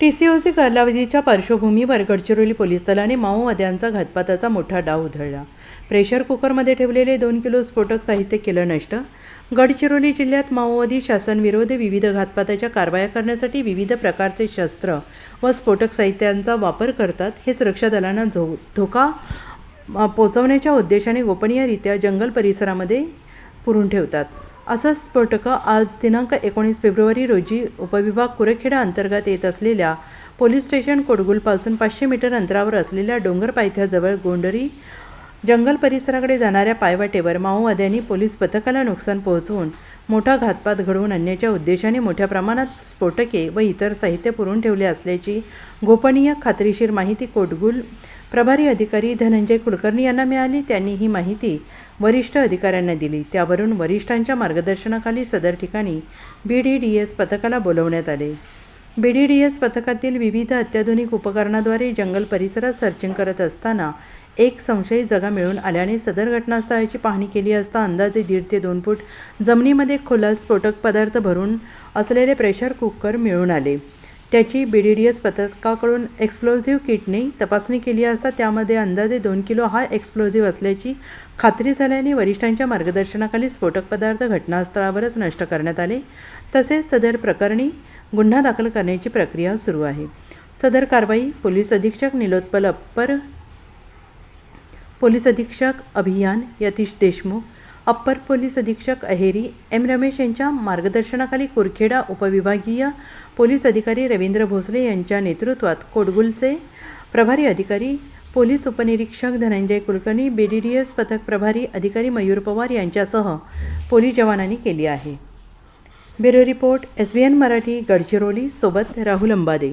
T C OC कालावधीच्या पार्श्वभूमीवर Gadchiroli police दलाने माओवाद्यांचा घातपाताचा मोठा डाव उधळला. प्रेशर कुकरमध्ये ठेवलेले दोन किलो स्फोटक साहित्य केलं नष्ट. गडचिरोली जिल्ह्यात माओवादी शासनविरोधी विविध घातपाताच्या कारवाया करण्यासाठी विविध प्रकारचे शस्त्र व स्फोटक साहित्यांचा वापर करतात हे सुरक्षा दलांना झो धोका पोचवण्याच्या उद्देशाने गोपनीयरित्या जंगल परिसरामध्ये पुरून ठेवतात. असं स्फोटकं आज दिनांक एकोणीस फेब्रुवारी रोजी उपविभाग कुरेखेडा अंतर्गत येत असलेल्या पोलीस स्टेशन कोडगुलपासून पाचशे मीटर अंतरावर असलेल्या डोंगर पायथ्याजवळ गोंडरी जंगल परिसराकडे जाणाऱ्या पायवाटेवर माओवाद्यांनी पोलीस पथकाला नुकसान पोहोचवून मोठा घातपात घडवून आणण्याच्या उद्देशाने मोठ्या प्रमाणात स्फोटके व इतर साहित्य पुरून ठेवले असल्याची गोपनीय खात्रीशीर माहिती कोटगुल प्रभारी अधिकारी धनंजय कुलकर्णी यांना मिळाली. त्यांनी ही माहिती वरिष्ठ अधिकाऱ्यांना दिली. त्यावरून वरिष्ठांच्या मार्गदर्शनाखाली सदर ठिकाणी बी डी डी एस पथकाला बोलवण्यात आले. बी डी डी एस पथकातील विविध अत्याधुनिक उपकरणाद्वारे जंगल परिसरात सर्चिंग करत असताना एक संशयित जगा मिळून आल्याने सदर घटनास्थळाची पाहणी केली असता अंदाजे दीड ते दोन फूट जमिनीमध्ये खुला स्फोटक पदार्थ भरून असलेले प्रेशर कुकर मिळून आले. त्याची बी डी डी एस पथकाकडून एक्सप्लोझिव्ह किटने तपासणी केली असता त्यामध्ये अंदाजे दोन किलो हा एक्सप्लोझिव्ह असल्याची खात्री झाल्याने वरिष्ठांच्या मार्गदर्शनाखाली स्फोटक पदार्थ घटनास्थळावरच नष्ट करण्यात आले. तसेच सदर प्रकरणी गुन्हा दाखल करण्याची प्रक्रिया सुरू आहे. सदर कारवाई पोलीस अधीक्षक निलोत्पल अप्पर पोलीस अधीक्षक अभियान यतीश देशमुख अप्पर पोलीस अधीक्षक अहेरी एम रमेश यांच्या मार्गदर्शनाखाली कुरखेडा उपविभागीय पोलीस अधिकारी रवींद्र भोसले यांच्या नेतृत्वात कोडगुलचे प्रभारी अधिकारी पोलीस उपनिरीक्षक Dhananjay Kulkarni B D D S पथक प्रभारी अधिकारी मयूर पवार यांच्यासह पोलीस जवानांनी केली आहे. Bureau report S B N Marathi Gadchiroli सोबत राहुल अंबादे.